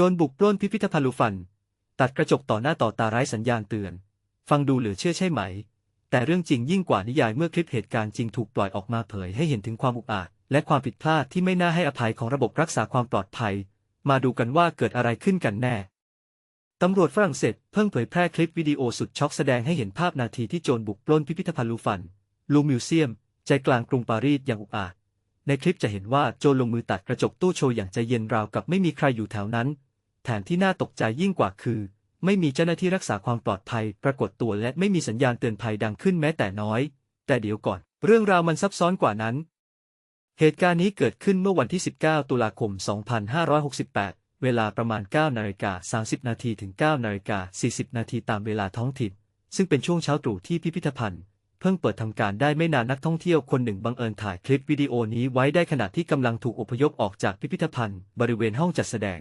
จรบุกปล้นพิพิธภัณฑ์ลูฟัน ตัดกระจกต่อหน้าต่อตาไร้สัญญาณเตือน ฟังดูเหลือเชื่อใช่ไหม แต่เรื่องจริงยิ่งกว่านิยายเมื่อคลิปเหตุการณ์จริงถูกปล่อยออกมาเผยให้เห็นถึงความอุกอาจ และความผิดพลาดที่ไม่น่าให้อภัยของระบบรักษาความปลอดภัย มาดูกันว่าเกิดอะไรขึ้นกันแน่ตำรวจฝรั่งเศสเพิ่งเผยแพร่คลิปวิดีโอสุดช็อกแสดงให้เห็นภาพนาทีที่โจรบุกปล้นพิพิธภัณฑ์ลูฟัน ลูมิวเซียม ใจกลางกรุงปารีสอย่างอุกอาจ ในคลิปจะเห็นว่าโจรลงมือตัดกระจกตู้โชว์อย่างใจเย็นราวกับไม่มีใครอยู่แถวนั้น แถมที่น่าตกใจยิ่งกว่าคือ ไม่มีเจ้าหน้าที่รักษาความปลอดภัย ปรากฏตัวและไม่มีสัญญาณเตือนภัยดังขึ้นแม้แต่น้อย แต่เดี๋ยวก่อน เรื่องราวมันซับซ้อนกว่านั้น เหตุการณ์นี้เกิดขึ้นเมื่อวันที่ 19 ตุลาคม 2568 เวลาประมาณ 9 นาฬิกา 30 นาทีถึง 9 นาฬิกา 40 นาทีตามเวลาท้องถิ่น ซึ่งเป็นช่วงเช้าตรู่ที่พิพิธภัณฑ์เพิ่งเปิดทำการได้ไม่นานนักท่องเที่ยวคนหนึ่งบังเอิญถ่ายคลิปวิดีโอนี้ไว้ได้ขณะที่กำลังถูกอพยพออกจากพิพิธภัณฑ์ บริเวณห้องจัดแสดง